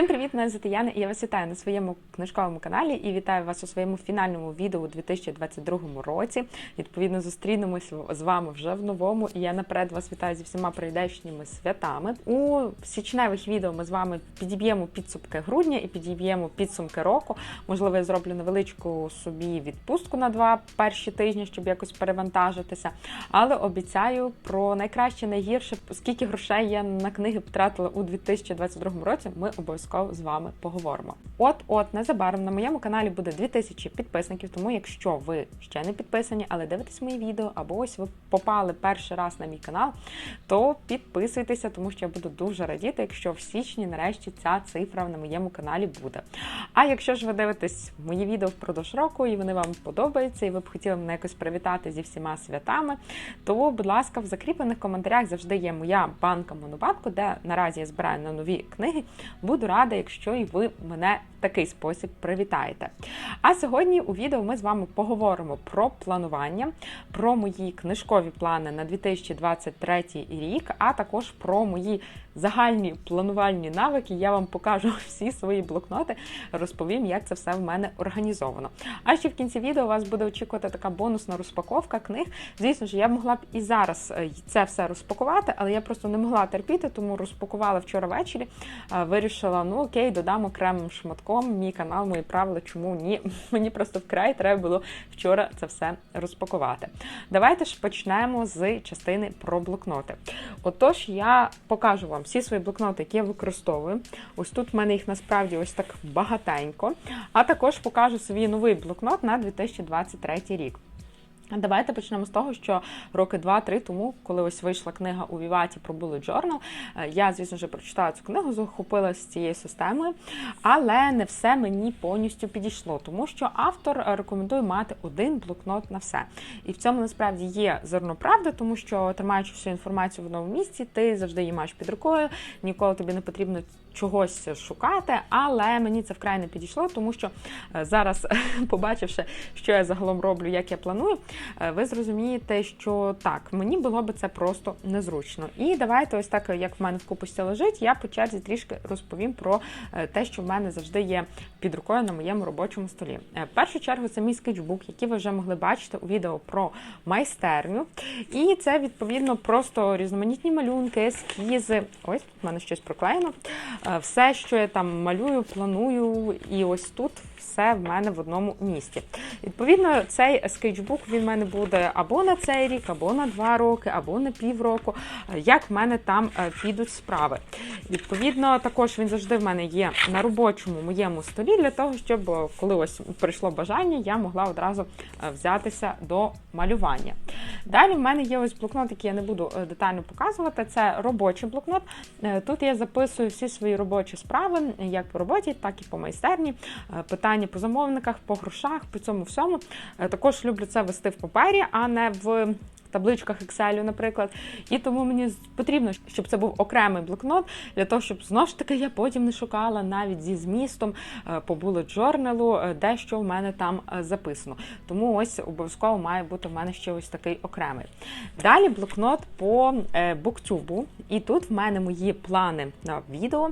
Всім привіт, мене звати Яна, і я вас вітаю на своєму книжковому каналі і вітаю вас у своєму фінальному відео у 2022 році. Відповідно, зустрінемось з вами вже в новому. І я наперед вас вітаю зі всіма прийдешніми святами. У січневих відео ми з вами підіб'ємо підсумки грудня і підіб'ємо підсумки року. Можливо, я зроблю невеличку собі відпустку на два перші тижні, щоб якось перевантажитися. Але обіцяю про найкраще, найгірше, скільки грошей я на книги потратила у 2022 році. Ми обов'язково з вами поговоримо. От, от незабаром на моєму каналі буде 2000 підписників. Тому, якщо ви ще не підписані, але дивитесь мої відео, або ось ви попали перший раз на мій канал, то підписуйтеся, тому що я буду дуже радіти, якщо в січні нарешті ця цифра на моєму каналі буде. А якщо ж ви дивитесь мої відео впродовж року і вони вам подобаються, і ви б хотіли мене якось привітати зі всіма святами, то, будь ласка, в закріплених коментарях завжди є моя банка Монобанку, де наразі я збираю на нові книги. Буду рада, якщо і ви мене в такий спосіб привітаєте. А сьогодні у відео ми з вами поговоримо про планування, про мої книжкові плани на 2023 рік, а також про мої загальні планувальні навики. Я вам покажу всі свої блокноти, розповім, як це все в мене організовано. А ще в кінці відео вас буде очікувати така бонусна розпаковка книг. Звісно ж, я могла б і зараз е, це все розпакувати, але я просто не могла терпіти, тому розпакувала вчора ввечері. Е, Вирішила, ну окей, додам окремим шматком мій канал, мої правила. Чому ні? Мені просто вкрай треба було вчора це все розпакувати. Давайте ж почнемо з частини про блокноти. Отож, я покажу вам всі свої блокноти, які я використовую. Ось тут в мене їх насправді ось так багатенько. А також покажу свій новий блокнот на 2023 рік. Давайте почнемо з того, що роки два-три тому, коли ось вийшла книга у Віваті про Bullet Journal, е, я, звісно ж, прочитала цю книгу, захопилася цією системою, але не все мені повністю підійшло, тому що автор рекомендує мати один блокнот на все. І в цьому насправді є зерно правди, тому що тримаючи всю інформацію в одному місці, ти завжди її маєш під рукою, ніколи тобі не потрібно чогось шукати, але мені це вкрай не підійшло, тому що е, зараз, побачивши, що я загалом роблю, як я планую, е, ви зрозумієте, що так, мені було би це просто незручно. І давайте, ось так, як в мене в купусті лежить, я по черзі трішки розповім про е, те, що в мене завжди є під рукою на моєму робочому столі. В першу чергу це мій скетчбук, який ви вже могли бачити у відео про майстерню. І це відповідно просто різноманітні малюнки, ескізи. Ось в мене щось проклеєно. Все, що я там малюю, планую, і ось тут все в мене в одному місці. Відповідно, цей скетчбук він в мене буде або на цей рік, або на два роки, або на півроку, як в мене там підуть справи. Відповідно, також він завжди в мене є на робочому моєму столі для того, щоб коли ось прийшло бажання, я могла одразу взятися до малювання. Далі в мене є ось блокнот, який я не буду детально показувати. Це робочий блокнот. Тут я записую всі свої робочі справи, як по роботі, так і по майстерні. Питання по замовниках, по грошах, по цьому всьому. Також люблю це вести в папері, а не в табличках Excel, наприклад. І тому мені потрібно, щоб це був окремий блокнот, для того, щоб знову ж таки я потім не шукала навіть зі змістом по bullet journal, де що в мене там записано. Тому ось обов'язково має бути в мене ще ось такий окремий. Далі блокнот по буктюбу. І тут в мене мої плани на відео.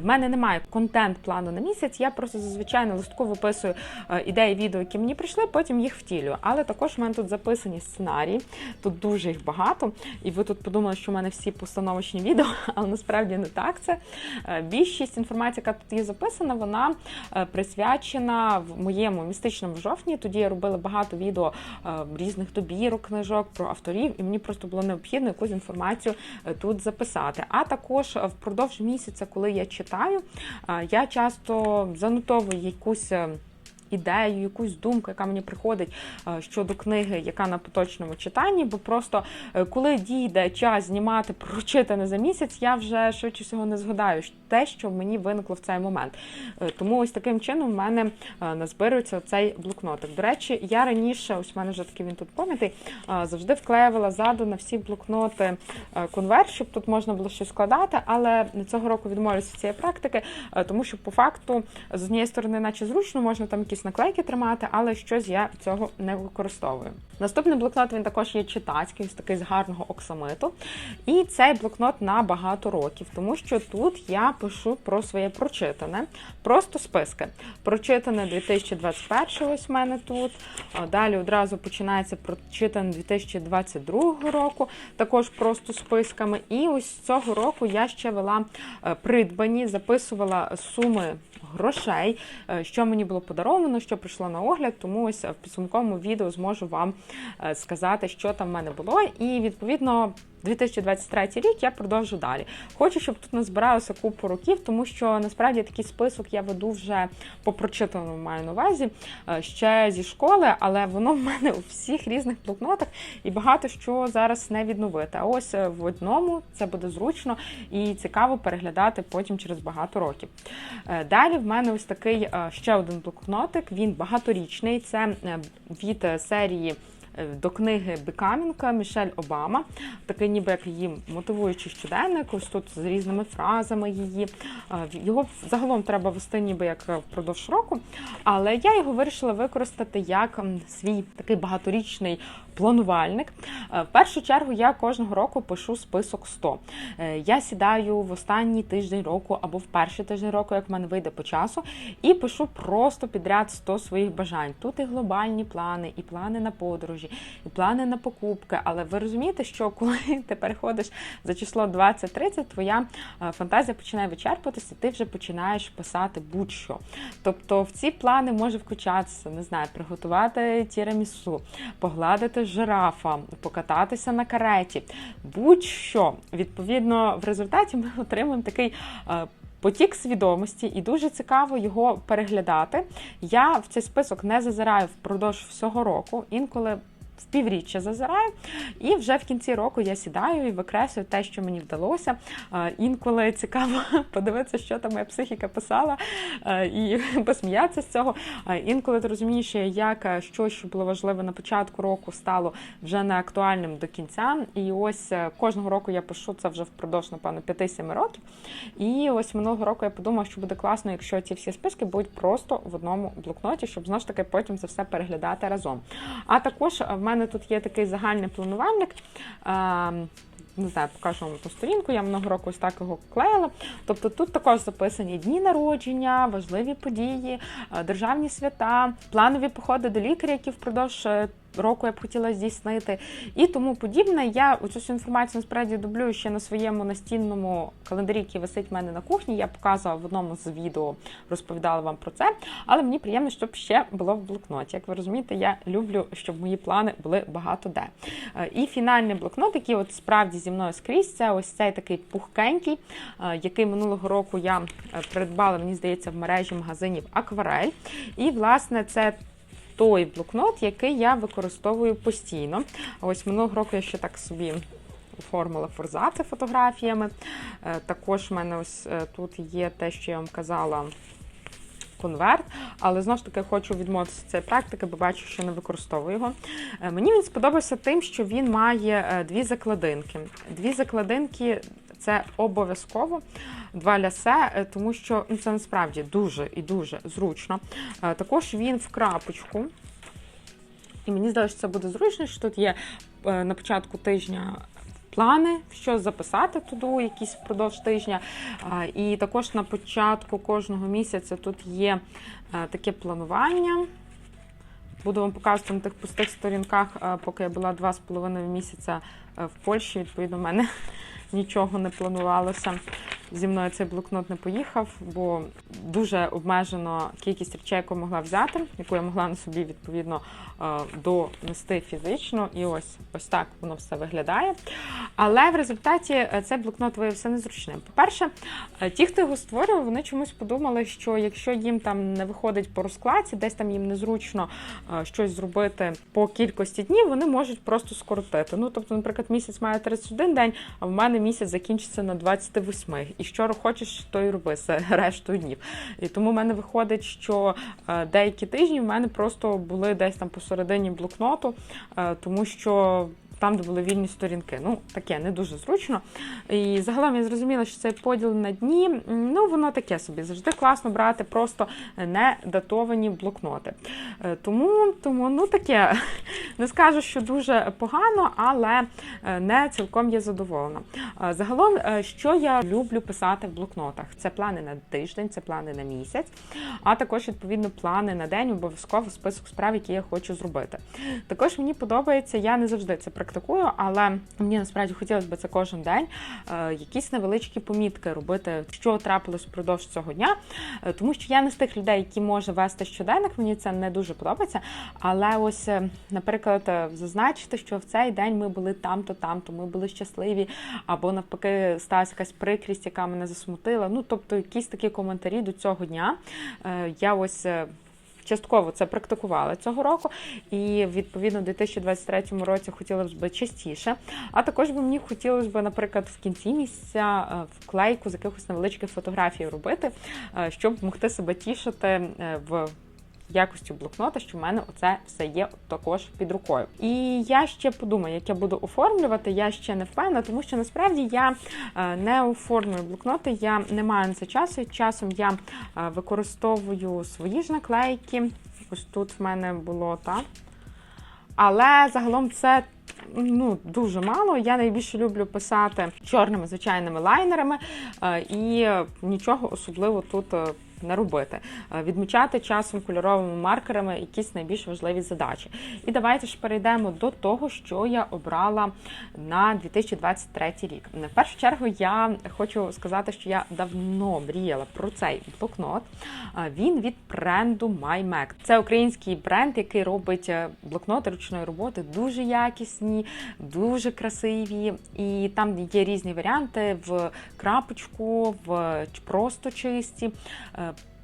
В мене немає контент-плану на місяць. Я просто зазвичай на листку виписую ідеї відео, які мені прийшли, потім їх втілюю. Але також в мене тут записані сценарії. Тут дуже їх багато, і ви тут подумали, що в мене всі постановочні відео, але насправді не так це. Більшість інформації, яка тут є записана, вона присвячена в моєму містичному жовтні. Тоді я робила багато відео різних добірок, книжок про авторів, і мені просто було необхідно якусь інформацію тут записати. А також впродовж місяця, коли я читаю, я часто занотовую якусь ідею, якусь думку, яка мені приходить щодо книги, яка на поточному читанні, бо просто е, коли дійде час знімати прочитане за місяць, я вже швидше всього не згадаю те, що мені виникло в цей момент. Е, тому ось таким чином в мене е, назбирується цей блокнотик. До речі, я раніше, ось в мене вже такий він тут помітий, завжди вклеювала ззаду на всі блокноти конверт, щоб тут можна було щось складати, але цього року відмовилася цієї практики, тому що по факту з однієї сторони, наче зручно, можна там якісь наклейки тримати, але щось я цього не використовую. Наступний блокнот він також є читацький, такий з гарного оксамиту. І цей блокнот на багато років, тому що тут я пишу про своє прочитане, просто списки. Прочитане 2021 ось в мене тут. Далі одразу починається прочитане 2022 року, також просто списками. І ось цього року я ще вела е, придбані, записувала суми грошей, е, що мені було подаровано, що прийшло на огляд. Тому ось в підсумковому відео зможу вам е, сказати, що там в мене було. І відповідно. 2023 рік я продовжу далі. Хочу, щоб тут назбиралося купу років, тому що насправді такий список я веду вже по прочитаному маю на увазі е, ще зі школи, але воно в мене у всіх різних блокнотах і багато що зараз не відновити. А ось е, в одному це буде зручно і цікаво переглядати потім через багато років. Е, Далі в мене ось такий ще один блокнотик. Він багаторічний. Це від серії. До книги Бекамінка Мішель Обама, такий ніби як її мотивуючий щоденник, ось тут з різними фразами її. Е, Його загалом треба вести ніби як впродовж року, але я його вирішила використати як свій такий багаторічний планувальник. Е, В першу чергу я кожного року пишу список 100. Е, Я сідаю в останній тиждень року або в перший тиждень року, як в мене вийде по часу, і пишу просто підряд 100 своїх бажань. Тут і глобальні плани, і плани на подорожі, і плани на покупки. Але ви розумієте, що коли ти переходиш за число 20-30, твоя е, фантазія починає вичерпуватися, і ти вже починаєш писати будь-що. Тобто в ці плани може включатися, не знаю, приготувати тірамісу, погладити жирафа, покататися на кареті, будь-що. Відповідно, в результаті ми отримуємо такий. е, Потік свідомості, і дуже цікаво його переглядати. Я в цей список не зазираю впродовж всього року, інколи в півріччя зазираю, і вже в кінці року я сідаю і викреслюю те, що мені вдалося. Е, Інколи цікаво подивитися, що там моя психіка писала, е, і посміятися з цього. Е, Інколи ти розумієш, як е, щось, що було важливе на початку року, стало вже не актуальним до кінця. І ось е, кожного року я пишу це вже впродовж, напевно, 5-7 років. І ось минулого року я подумала, що буде класно, якщо ці всі списки будуть просто в одному блокноті, щоб знову ж таки потім це все переглядати разом. А також е, в мене тут є такий загальний планувальник. е, Не знаю, покажу вам ту сторінку, я минулого року ось так його клеїла. Тобто тут також записані дні народження, важливі події, е, державні свята, планові походи до лікаря, які впродовж е, року я б хотіла здійснити, і тому подібне. Я оцю всю інформацію насправді дублюю ще на своєму настінному календарі, який висить в мене на кухні. Я показувала в одному з відео, розповідала вам про це. Але мені приємно, щоб ще було в блокноті. Як ви розумієте, я люблю, щоб мої плани були багато де. Е, І фінальний блокнот, який от справді зі мною скрізь, це ось цей такий пухкенький, е, який минулого року я е, придбала, мені здається, в мережі магазинів Акварель. І, власне, це той блокнот, який я використовую постійно. Ось минулого року я ще так собі оформила форзати фотографіями. Е, Також в мене ось е, тут є те, що я вам казала. Конверт, але знову ж таки хочу відмовитися від цієї практики, бо бачу, що не використовую його. Е, Мені він сподобався тим, що він має дві закладинки. Дві закладинки це обов'язково два лясе, е, тому що ну, це насправді дуже і дуже зручно. Е, Також він в крапочку. І мені здається, це буде зручно, що тут є е, на початку тижня плани, що записати туди, якісь впродовж тижня. І також на початку кожного місяця тут є таке планування. Буду вам показувати на тих пустих сторінках, поки я була два з половиною місяця в Польщі. Відповідно, в мене нічого не планувалося. Зі мною цей блокнот не поїхав, бо дуже обмежено кількість речей, яку могла взяти, яку я могла на собі відповідно е, донести фізично. І ось ось так воно все виглядає. Але в результаті е, цей блокнот виявився незручним. По-перше, е, ті, хто його створював, вони чомусь подумали, що якщо їм там не виходить по розкладці, десь там їм незручно щось зробити по кількості днів, вони можуть просто скоротити. Ну, тобто, наприклад, місяць має 31 день, а в мене місяць закінчиться на 28. І що хочеш, то й роби з рештою днів. І тому в мене виходить, що е, деякі тижні в мене просто були десь там посередині блокноту, е, тому що. Там, де були вільні сторінки. Ну, таке не дуже зручно. І загалом я зрозуміла, що цей поділ на дні, ну воно таке собі. Завжди класно брати просто не датовані блокноти. Е, Тому, тому ну таке, не скажу, що дуже погано, але е, не цілком є задоволена. Е, Загалом, що я люблю писати в блокнотах? Це плани на тиждень, це плани на місяць, а також відповідно плани на день, обов'язково список справ, які я хочу зробити. Також мені подобається, я не завжди це практикую, але мені насправді хотілося б це кожен день. е, Якісь невеличкі помітки робити, що трапилось впродовж цього дня. Е, Тому що я не з тих людей, які може вести щоденник, мені це не дуже подобається. Але ось, е, наприклад, зазначити, що в цей день ми були там-то, там-то, ми були щасливі, або навпаки, сталася якась прикрість, яка мене засмутила. Ну, тобто, якісь такі коментарі до цього дня. Я ось. Частково це практикувала цього року, і відповідно у 2023 році хотілося б частіше. А також би мені хотілося б, наприклад, в кінці місяця е, вклейку з якихось невеличких фотографій робити, е, щоб могти себе тішити е, в якості блокнота, що в мене оце все є також під рукою. І я ще подумаю, як я буду оформлювати, я ще не впевнена, тому що насправді я е, не оформлюю блокноти, я не маю на це часу. Часом я е, використовую свої ж наклейки. Ось тут в мене було так. Але загалом це ну, дуже мало. Я найбільше люблю писати чорними звичайними лайнерами е, і нічого особливо тут. Не робити, Е, відмічати часом кольоровими маркерами якісь найбільш важливі задачі. І давайте ж перейдемо до того, що я обрала на 2023 рік. В першу чергу я хочу сказати, що я давно мріяла про цей блокнот. Е, Він від бренду MyMac. Це український бренд, який робить е, блокноти ручної роботи, дуже якісні, дуже красиві. І там є різні варіанти в крапочку, в просто чисті.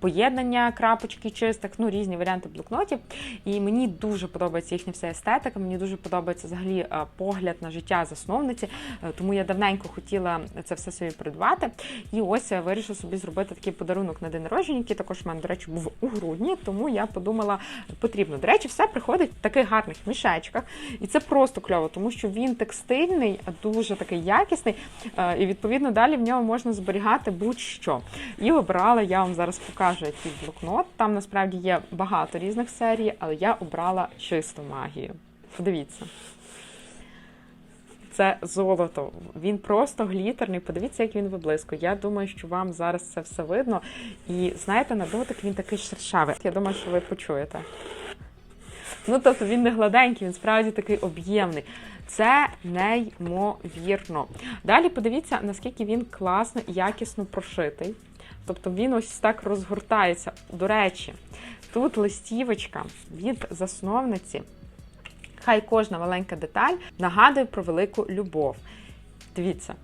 Поєднання крапочки чистих, ну різні варіанти блокнотів. І мені дуже подобається їхня вся естетика. Мені дуже подобається взагалі е, погляд на життя засновниці. Е, Тому я давненько хотіла це все собі придбати. І ось я вирішила собі зробити такий подарунок на день народження, який також в мене, до речі, був у грудні. Тому я подумала, потрібно. До речі, все приходить в таких гарних мішечках, і це просто кльово, тому що він текстильний, дуже такий якісний. е, І відповідно далі в ньому можна зберігати будь-що. І обрала я вам зараз покажу який блокнот. Там насправді є багато різних серій, але я обрала чисту магію. Подивіться. Це золото. Він просто глітерний. Подивіться, як він виблискує. Я думаю, що вам зараз це все видно. І знаєте, на дотик він такий шершавий. Я думаю, що ви почуєте. Ну, тобто він не гладенький, він справді такий об'ємний. Це неймовірно. Далі подивіться, наскільки він класно і якісно прошитий. Тобто він ось так розгортається. До речі, тут листівочка від засновниці. Хай кожна маленька деталь нагадує про велику любов. Дивіться,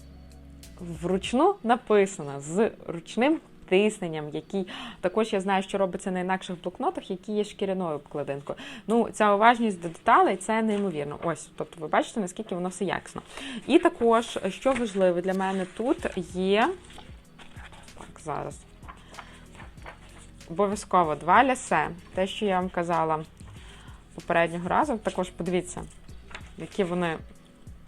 вручну написано з ручним тисненням, який також я знаю, що робиться на інакших блокнотах, які є шкіряною обкладинкою. Ну, ця уважність до деталей це неймовірно. Ось, тобто, ви бачите, наскільки воно все якісно. І також, що важливо для мене, тут є. Зараз. Обов'язково два лясе. Те, що я вам казала попереднього разу, також подивіться, які вони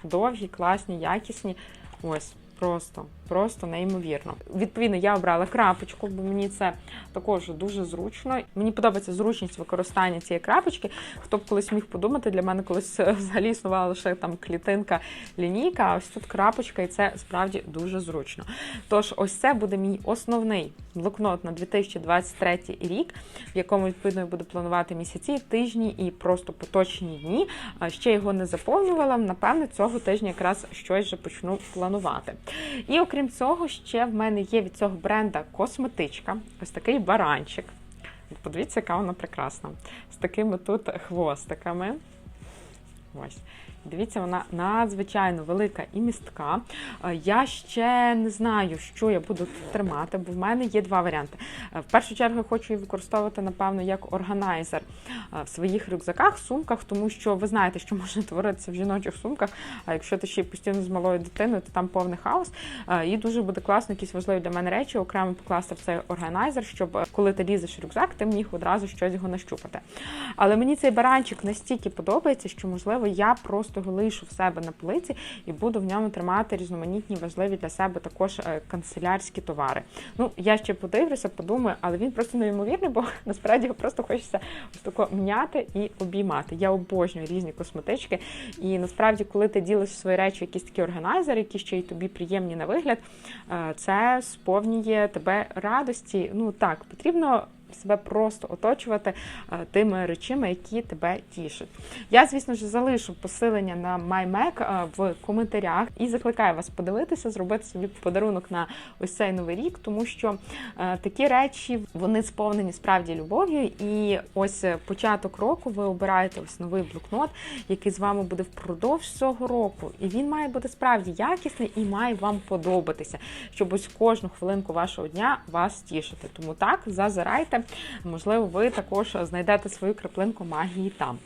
довгі, класні, якісні. Ось, просто, просто неймовірно. Відповідно, я обрала крапочку, бо мені це також дуже зручно. Мені подобається зручність використання цієї крапочки. Хто б колись міг подумати, для мене колись е, взагалі існувала лише там клітинка, лінійка, а ось тут крапочка, і це справді дуже зручно. Тож, ось це буде мій основний блокнот на 2023 рік, в якому відповідно я буду планувати місяці, тижні і просто поточні дні. Ще його не заповнювала. Напевно, цього тижня якраз щось вже почну планувати. І окрім цього, ще в мене є від цього бренда косметичка. Ось такий баранчик. Подивіться, яка вона прекрасна. З такими тут хвостиками. Ось. Дивіться, вона надзвичайно велика і містка. Е, Я ще не знаю, що я буду тут тримати, бо в мене є два варіанти. Е, В першу чергу я хочу її використовувати, напевно, як органайзер е, в своїх рюкзаках, сумках, тому що ви знаєте, що може творитися в жіночих сумках. А якщо ти ще постійно з малою дитиною, то там повний хаос. І дуже буде класно якісь важливі для мене речі окремо покласти в цей органайзер, щоб коли ти лізеш в рюкзак, ти міг одразу щось його нащупати. Але мені цей баранчик настільки подобається, що можливо я просто його лишу в себе на полиці і буду в ньому тримати різноманітні важливі для себе також е, канцелярські товари. Ну я ще подивлюся, подумаю, але він просто неймовірний, бо насправді його просто хочеться ось тако м'яти і обіймати. Я обожнюю різні косметички, і насправді, коли ти ділиш свої речі, якісь такі органайзери, які ще й тобі приємні на вигляд, е, це сповнює тебе радості. Ну так, потрібно. Себе просто оточувати е, тими речами, які тебе тішать. Я, звісно ж, залишу посилення на MyMac е, в коментарях і закликаю вас подивитися, зробити собі подарунок на ось цей новий рік, тому що е, такі речі вони сповнені справді любов'ю. І ось початок року ви обираєте ось новий блокнот, який з вами буде впродовж цього року. І він має бути справді якісний і має вам подобатися, щоб ось кожну хвилинку вашого дня вас тішити. Тому так, зазирайте, можливо, ви також знайдете свою краплинку магії там.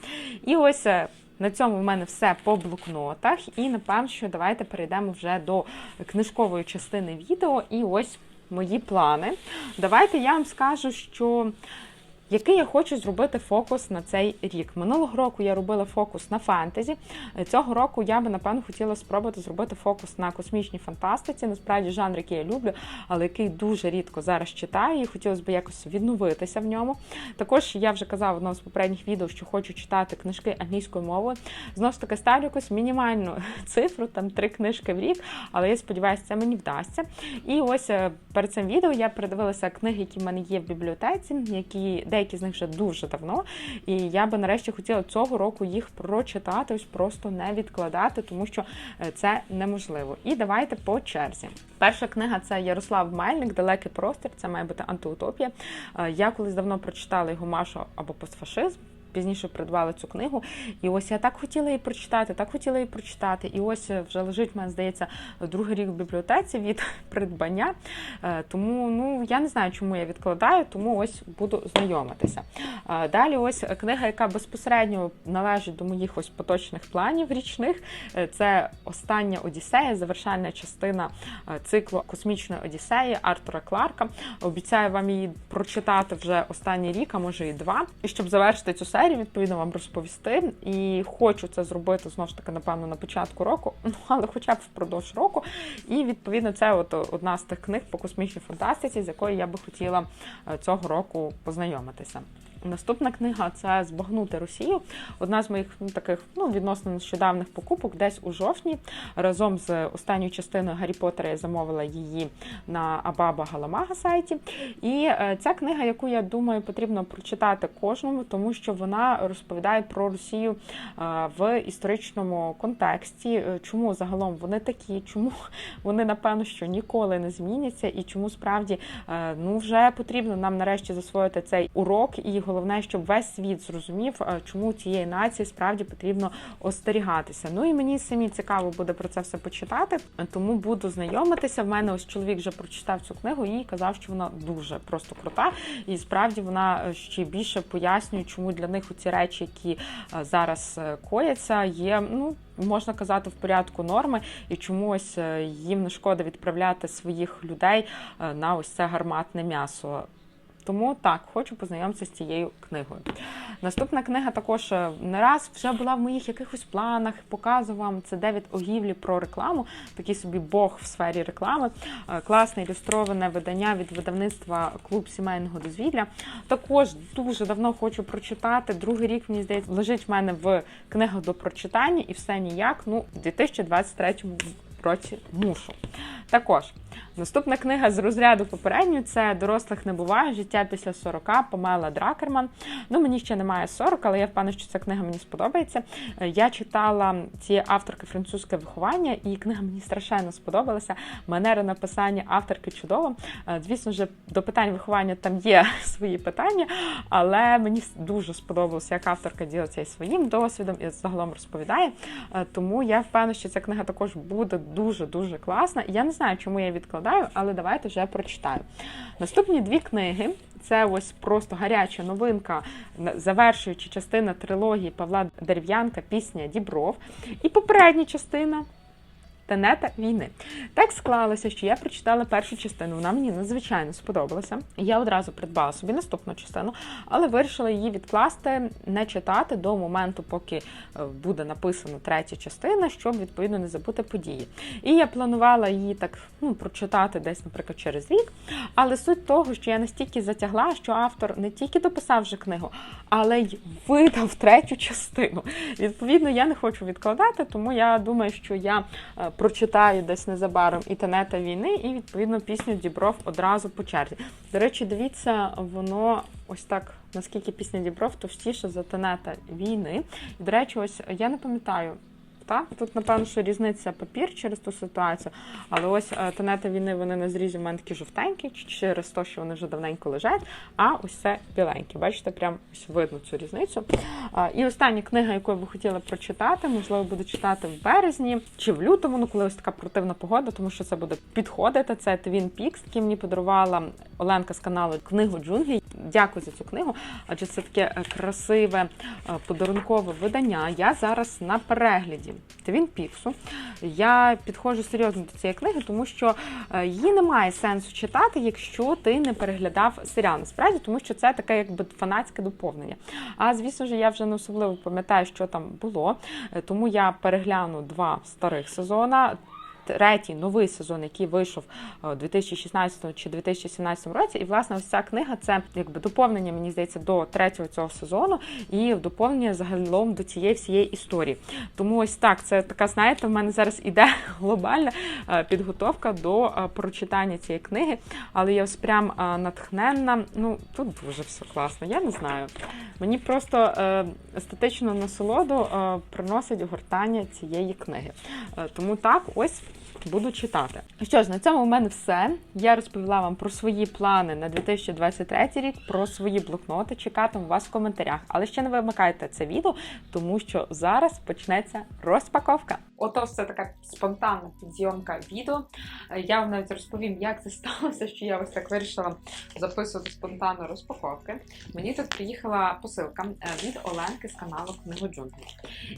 І ось. е, на цьому в мене все по блокнотах, і напевно, що давайте перейдемо вже до книжкової частини відео. І ось мої плани. Давайте я вам скажу, що який я хочу зробити фокус на цей рік. Минулого року я робила фокус на фентезі. Цього року я би напевно хотіла спробувати зробити фокус на космічній фантастиці. Насправді жанр, який я люблю, але який дуже рідко зараз читаю, і хотілося б якось відновитися в ньому. Також я вже казала в одному з попередніх відео, що хочу читати книжки англійською мовою. Знову ж таки, ставлю якусь мінімальну цифру, там три книжки в рік, але я сподіваюся, це мені вдасться. І ось е, перед цим відео я передивилася книги, які в мене є в бібліотеці, які деякі з них вже дуже давно. І я би нарешті хотіла цього року їх прочитати, ось просто не відкладати, тому що е, це неможливо. І давайте по черзі. Перша книга це Ярослав Мельник, Далекий простір. Це має бути антиутопія. Е, Я колись давно прочитала його Машу або постфашизм. Пізніше придбала цю книгу, і ось я так хотіла її прочитати, так хотіла її прочитати. І ось е, вже лежить, мене здається, другий рік в бібліотеці від придбання. Е, Тому ну я не знаю, чому я відкладаю, тому ось буду знайомитися. Е, Далі, ось книга, яка безпосередньо належить до моїх ось поточних планів річних. Це остання Одіссея, завершальна частина циклу Космічної Одіссеї Артура Кларка. Обіцяю вам її прочитати вже останній рік, а може і два. І щоб завершити цю серію, відповідно вам розповісти. І хочу це зробити знову ж таки, напевно, на початку року, ну але хоча б впродовж року. І відповідно це от одна з тих книг по космічній фантастиці, з якою я би хотіла е, цього року познайомитися. Наступна книга це Збагнути Росію. Одна з моїх ну, таких ну відносно нещодавних покупок, десь у жовтні. Разом з останньою частиною Гаррі Поттера я замовила її на Абаба Галамага сайті. І е, ця книга, яку я думаю, потрібно прочитати кожному, тому що вона розповідає про Росію е, в історичному контексті. Е, Чому загалом вони такі, чому вони напевно що ніколи не зміняться, і чому справді ну вже потрібно нам нарешті засвоїти цей урок і головне, щоб весь світ зрозумів, е, чому цієї нації справді потрібно остерігатися. Ну і мені самі цікаво буде про це все почитати, тому буду знайомитися. В мене ось чоловік вже прочитав цю книгу і казав, що вона дуже просто крута, і справді вона е, ще більше пояснює, чому для них ці речі, які е, зараз кояться, є ну. Можна казати в порядку норми, і чомусь їм не шкода відправляти своїх людей на ось це гарматне м'ясо. Тому так, хочу познайомитися з цією книгою. Наступна книга також е, не раз вже була в моїх якихось планах. Показую вам це Девід Огівлі про рекламу, такий собі бог в сфері реклами. Е, Класне ілюстроване видання від видавництва Клуб сімейного дозвілля. Також дуже давно хочу прочитати. Другий рік, мені здається, лежить в мене в книгах до прочитання і все ніяк. Ну, в 2023 році мушу. Також наступна книга з розряду попередньої це дорослих не буває життя після 40 Памела Дракерман. Ну мені ще немає 40, але я впевнена, що ця книга мені сподобається. Е, Я читала цієї авторки французьке виховання, і книга мені страшенно сподобалася. Манера написання авторки чудова. Е, Звісно ж, до питань виховання там є свої питання, але мені дуже сподобалося, як авторка ділиться і своїм досвідом і загалом розповідає. Е, Тому я впевнена, що ця книга також буде дуже дуже класна. Я не знаю, чому я відкладаю, але давайте вже прочитаю. Наступні дві книги. Це ось просто гаряча новинка, завершуючи частина трилогії Павла Дерев'янка, пісня Дібров. І попередня частина Тенета війни. Так склалося, що я прочитала першу частину. Вона мені надзвичайно сподобалася. Я одразу придбала собі наступну частину, але вирішила її відкласти, не читати до моменту, поки е, буде написана третя частина, щоб відповідно не забути події. І я планувала її так ну, прочитати десь, наприклад, через рік. Але суть того, що я настільки затягла, що автор не тільки дописав вже книгу, але й видав третю частину. Відповідно, я не хочу відкладати, тому я думаю, що я е, прочитаю десь незабаром і тенета війни, і відповідно пісню Дібров одразу по черзі. До речі, дивіться, воно ось так, наскільки пісня Дібров товстіша за тенета війни. І, до речі, ось я не пам'ятаю. Так, тут, напевно, що різниця папір через ту ситуацію, але ось е, тенета війни вони на зрізі в мене такі жовтенькі, через те, що вони вже давненько лежать, а ось це біленькі. Бачите, прям ось видно цю різницю. І остання книга, яку я би хотіла прочитати, можливо, буду читати в березні чи в лютому, ну коли ось така противна погода, тому що це буде підходити. Це Twin Peaks, який мені подарувала Оленка з каналу книгу Джунглі. Дякую за цю книгу, адже це таке е, красиве е, подарункове видання. Я зараз на перегляді Твін Піксу. Я підходжу серйозно до цієї книги, тому що е, її немає сенсу читати, якщо ти не переглядав серіал. Насправді, тому що це таке якби фанатське доповнення. А звісно ж, я вже не особливо пам'ятаю, що там було, е, тому я перегляну два старих сезона. Третій новий сезон, який вийшов е, у 2016 чи 2017 році, і власне ось ця книга це якби доповнення, мені здається, до третього цього сезону, і доповнення загалом до цієї всієї історії. Тому ось так, це така, знаєте, в мене зараз іде глобальна е, підготовка до е, прочитання цієї книги, але я ось прям натхненна. Ну тут дуже все класно. Я не знаю. Мені просто естетичну насолоду приносить гортання цієї книги. Тому так, ось. Буду читати. Що ж, на цьому у мене все. Я розповіла вам про свої плани на 2023 рік, про свої блокноти. Чекатиму вас в коментарях. Але ще не вимикайте це відео, тому що зараз почнеться розпаковка. Ото це така спонтанна підйомка відео. Е, Я вам навіть розповім, як це сталося, що я ось так вирішила записувати спонтанно розпаковки. Мені тут приїхала посилка е, від Оленки з каналу Книгу Джунглі.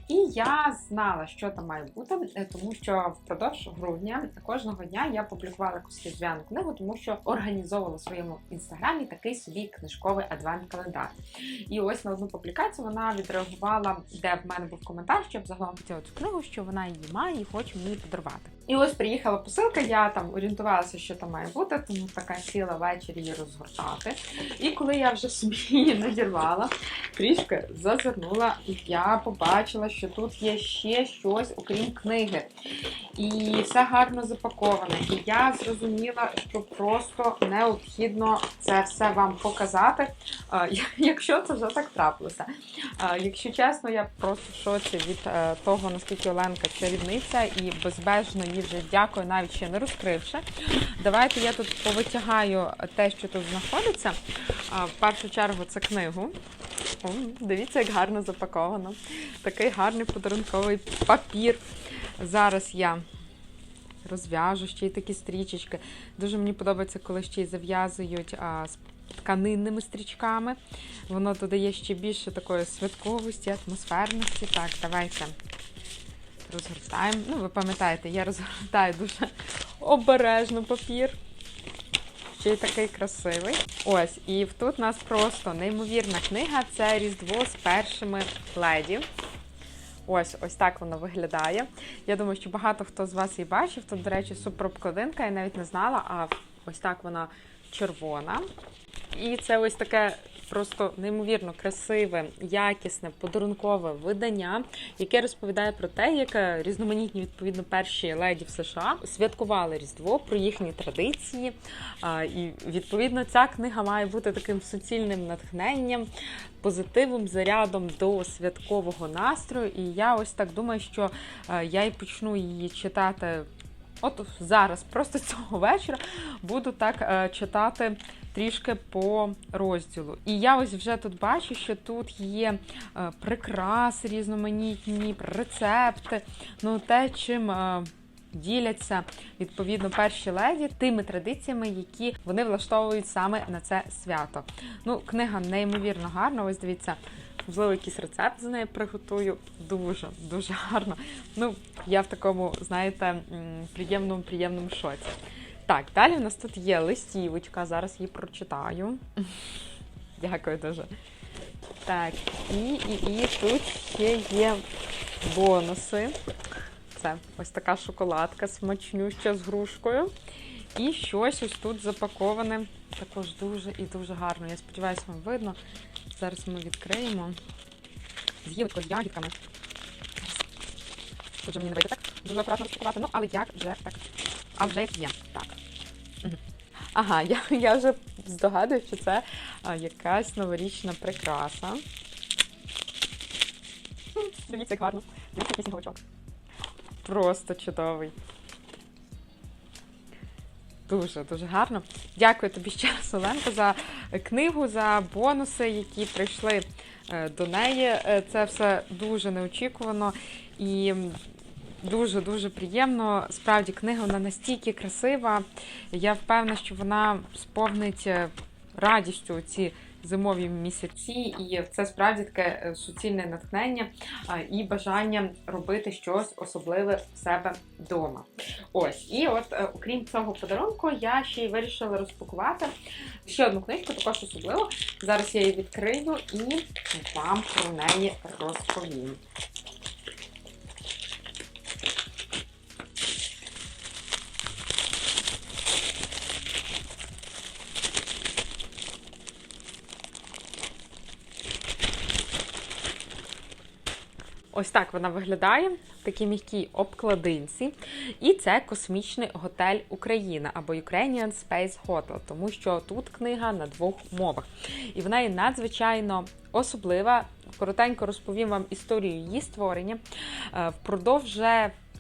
І я знала, що там має бути, е, тому що впродовж грудня кожного дня я публікувала якусь різдвяну книгу, тому що організовувала в своєму інстаграмі такий собі книжковий адвент-календар. І ось на одну публікацію вона відреагувала, де в мене був коментар, що я б загалом цю книгу, що вона її має і хоче мені подарувати. І ось приїхала посилка, я там орієнтувалася, що там має бути, тому така сіла ввечері її розгортати. І коли я вже собі її надірвала, трішки зазирнула, і я побачила, що тут є ще щось, окрім книги. І все гарно запаковане. І я зрозуміла, що просто необхідно це все вам показати, якщо це вже так трапилося. Якщо чесно, я просто в шоці від е, того, наскільки Оленка чарівниця, і безбежно вже дякую, навіть ще не розкривши. Давайте я тут повитягаю те, що тут знаходиться. В першу чергу це книгу. О, дивіться, як гарно запаковано. Такий гарний подарунковий папір. Зараз я розв'яжу ще й такі стрічечки. Дуже мені подобається, коли ще й зав'язують з тканинними стрічками. Воно додає ще більше такої святковості, атмосферності. Так, давайте розгортаємо. Ну, ви пам'ятаєте, я розгортаю дуже обережно папір. Ще й такий красивий. Ось, і тут у нас просто неймовірна книга. Це Різдво з першими леді. Ось, ось так воно виглядає. Я думаю, що багато хто з вас її бачив. Тут, до речі, суперобкладинка, я навіть не знала, а ось так вона червона. І це ось таке просто неймовірно красиве, якісне, подарункове видання, яке розповідає про те, як е, різноманітні відповідно перші леді в США святкували Різдво про їхні традиції. І відповідно ця книга має бути таким суцільним натхненням, позитивом, зарядом до святкового настрою. І я ось так думаю, що е, я і почну її читати. От зараз, просто цього вечора, буду так е, читати трішки по розділу. І я ось вже тут бачу, що тут є е, прикраси різноманітні, рецепти, ну те, чим. Е, Діляться відповідно перші леді тими традиціями, які вони влаштовують саме на це свято. Ну, книга неймовірно гарна. Ось дивіться, Можливо, якийсь рецепт з нею приготую. Дуже, дуже гарно. Ну, я в такому, знаєте, приємному, приємному шоці. Так, далі у нас тут є листівочка, зараз її прочитаю. Дякую дуже. Так, і, і, і тут ще є бонуси. Це ось така шоколадка смачнюща з грушкою. І щось ось тут запаковане також дуже і дуже гарно. Я сподіваюся, вам видно. Зараз ми відкриємо. З гілочкою, з ягідками. Тут же мені не вийде так. Дуже акуратно розпакувати, ну але як вже так. А вже як є. Так. Ага, я, я вже здогадуюсь, що це якась новорічна прикраса. Дивіться, як гарно. Дивіться, який сніговичок. Просто чудовий. Дуже дуже гарно. Дякую тобі ще раз, Оленко, за книгу, за бонуси, які прийшли е, до неї. Е, Це все дуже неочікувано і дуже дуже приємно. Справді, книга вона настільки красива. Я впевнена, що вона сповнить е, радістю ці зимові місяці, і це справді таке е, суцільне натхнення і бажання робити щось особливе в себе вдома. Ось, і от, е, окрім цього подарунку, я ще й вирішила розпакувати ще одну книжку, також особливо. Зараз я її відкрию і вам про неї розповім. Ось так вона виглядає в такій м'якій обкладинці. І це космічний готель Україна або Ukrainian Space Hotel, тому що тут книга на двох мовах. І вона є надзвичайно особлива. Коротенько розповім вам історію її створення. Е, Впродовж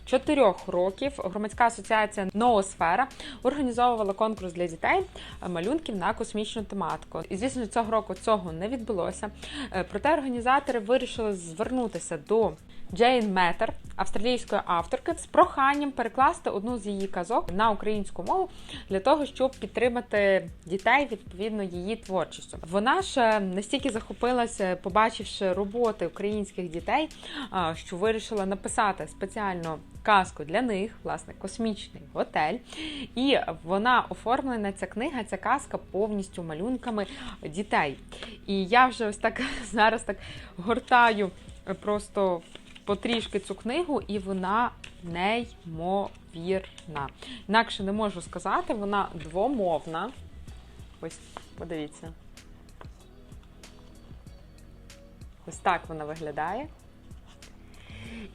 чотирьох років громадська асоціація Ноосфера організовувала конкурс для дітей е, малюнків на космічну тематику. І звісно, цього року цього не відбулося. Е, Проте організатори вирішили звернутися до Джейн Метер, австралійської авторки, з проханням перекласти одну з її казок на українську мову для того, щоб підтримати дітей відповідно її творчістю. Вона ж настільки захопилася, побачивши роботи українських дітей, що вирішила написати спеціально казку для них, власне, космічний готель. І вона оформлена ця книга, ця казка повністю малюнками дітей. І я вже ось так зараз так гортаю просто потрішки цю книгу, і вона неймовірна. Інакше не можу сказати, вона двомовна. Ось, подивіться. Ось так вона виглядає.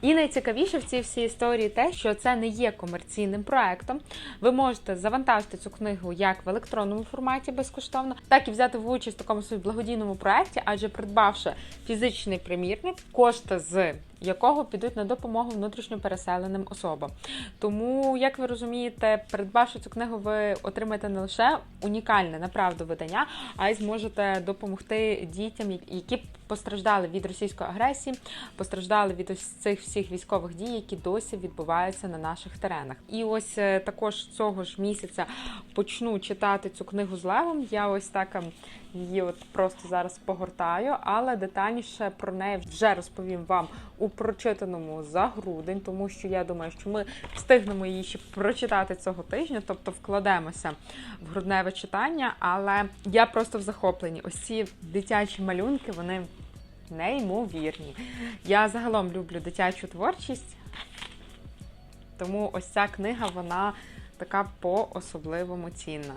І найцікавіше в цій всій історії те, що це не є комерційним проектом. Ви можете завантажити цю книгу як в електронному форматі безкоштовно, так і взяти в участь в такому собі благодійному проекті, адже придбавши фізичний примірник, кошти з якого підуть на допомогу внутрішньо переселеним особам. Тому, як ви розумієте, придбавши цю книгу, ви отримаєте не лише унікальне направду видання, а й зможете допомогти дітям, які постраждали від російської агресії, постраждали від ось цих всіх військових дій, які досі відбуваються на наших теренах. І ось е, також цього ж місяця почну читати цю книгу з Левом. Я ось так ем, її от просто зараз погортаю, але детальніше про неї вже розповім вам у прочитаному за грудень, тому що я думаю, що ми встигнемо її ще прочитати цього тижня, тобто вкладемося в грудневе читання. Але я просто в захопленні. Ось ці дитячі малюнки, вони неймовірні. Я загалом люблю дитячу творчість, тому ось ця книга, вона така по-особливому цінна.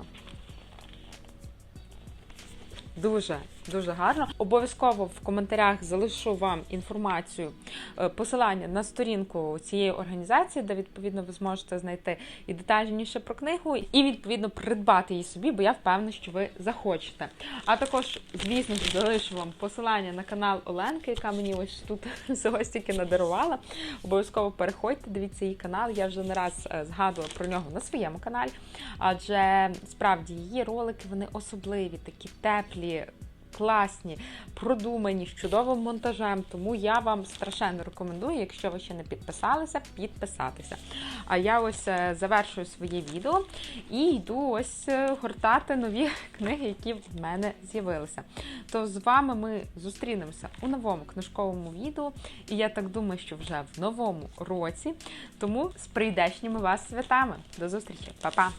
Дуже дуже гарно. Обов'язково в коментарях залишу вам інформацію, е, посилання на сторінку цієї організації, де відповідно ви зможете знайти і детальніше про книгу, і відповідно придбати її собі, бо я впевнена, що ви захочете. А також, звісно, залишу вам посилання на канал Оленки, яка мені ось тут всього стільки надарувала. Обов'язково переходьте, дивіться її канал. Я вже не раз е, згадувала про нього на своєму каналі, адже справді її ролики вони особливі, такі теплі класні, продумані, з чудовим монтажем. Тому я вам страшенно рекомендую, якщо ви ще не підписалися, підписатися. А я ось е, завершую своє відео і йду ось е, гортати нові книги, які в мене з'явилися. То з вами ми зустрінемося у новому книжковому відео. І я так думаю, що вже в новому році. Тому з прийдешніми вас святами. До зустрічі, Па-па!